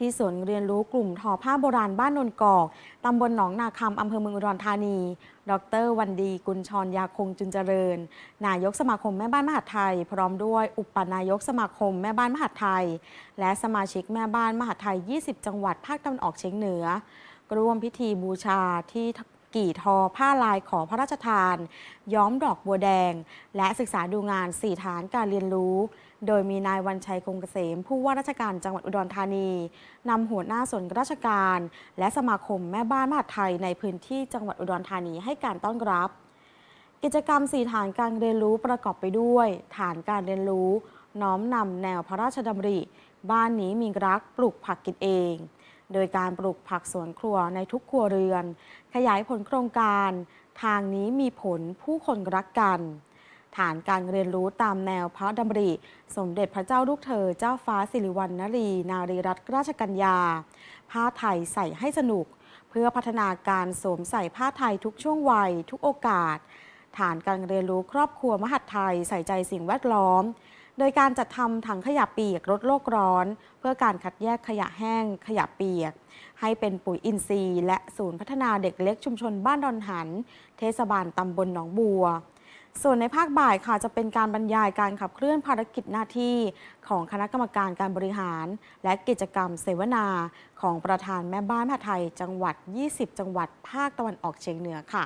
ที่ศูนย์เรียนรู้กลุ่มทอผ้าโบราณบ้านนนกอก ตำบลหนองนาคำอำเภอเมืองอุดรธานี ดรวันดีกุลชรยาคงจุนเจริญ นายกสมาคมแม่บ้านมหาดไทย พร้อมด้วยอุปนายกสมาคมแม่บ้านมหาดไทย และสมาชิกแม่บ้านมหาดไทย 20 จังหวัดภาคตะวันออกเฉียงเหนือร่วมพิธีบูชาที่ กี่ทอผ้าลายขอพระราชทาน ย้อมดอกบัวแดง และศึกษาดูงาน 4 ฐานการเรียนรู้ โดยมีนายวันชัยคงเกษม ผู้ว่าราชการจังหวัดอุดรธานีนำหัวหน้าส่วนราชการ และสมาคมแม่บ้านมหาดไทยในพื้นที่จังหวัดอุดรธานีให้การต้อนรับ กิจกรรม 4 ฐานการเรียนรู้ประกอบไปด้วย ฐานการเรียนรู้ น้อมนำแนวพระราชดำริ บ้านนี้มีรักปลูกผักกินเอง โดยการปลูกผักสวนครัวในทุกครัวเรือน ขยายผลโครงการ ทางนี้มีผลผู้คนรักกัน ฐานการเรียนรู้ตามแนวพระดำริ สมเด็จพระเจ้าลูกเธอเจ้าฟ้าสิริวัณณรี นารีรัตนราชกัญญา ผ้าไทยใส่ให้สนุก เพื่อพัฒนาการสวมใส่ผ้าไทยทุกช่วงวัย ทุกโอกาส ฐานการเรียนรู้ครอบครัวมหัดไทยใส่ใจสิ่งแวดล้อม โดยการจัดทำถังขยะเปียกลดโลกร้อน เพื่อการคัดแยกขยะแห้ง ขยะเปียก ให้เป็นปุ๋ยอินทรีย์ และศูนย์พัฒนาเด็กเล็กชุมชนบ้านดอนหัน เทศบาลตำบลหนองบัว ส่วนในภาคบ่ายค่ะจะเป็นการบรรยายการขับเคลื่อนภารกิจหน้าที่ของคณะกรรมการการบริหาร และกิจกรรมเสวนาของประธานแม่บ้านมหาไทย จังหวัด 20 จังหวัด ภาคตะวันออกเฉียงเหนือค่ะ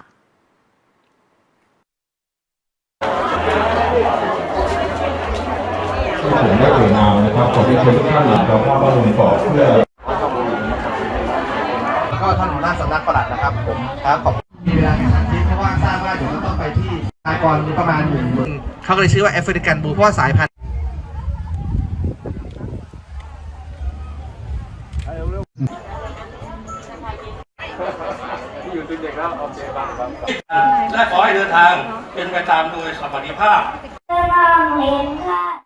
ผมได้เอ่ยนามนะครับขอที่เชิญทุกท่านหลังจากภาพบ้านลุงกอกเพื่อแล้วก็ท่านหัวหน้าสำนักปลัดนะครับ ผมครับขอบคุณมีเวลาแค่สามอาทิตย์เพราะว่าทราบว่าเดี๋ยวจะต้องไปที่อากรประมาณหนึ่งหมื่นเขาก็เลยชื่อว่าแอฟริกันบูเพราะว่าสายพันธุ์และขอให้เดินทางเป็นไปตามโดยสวัสดิภาพ เดินทางเลนค่ะ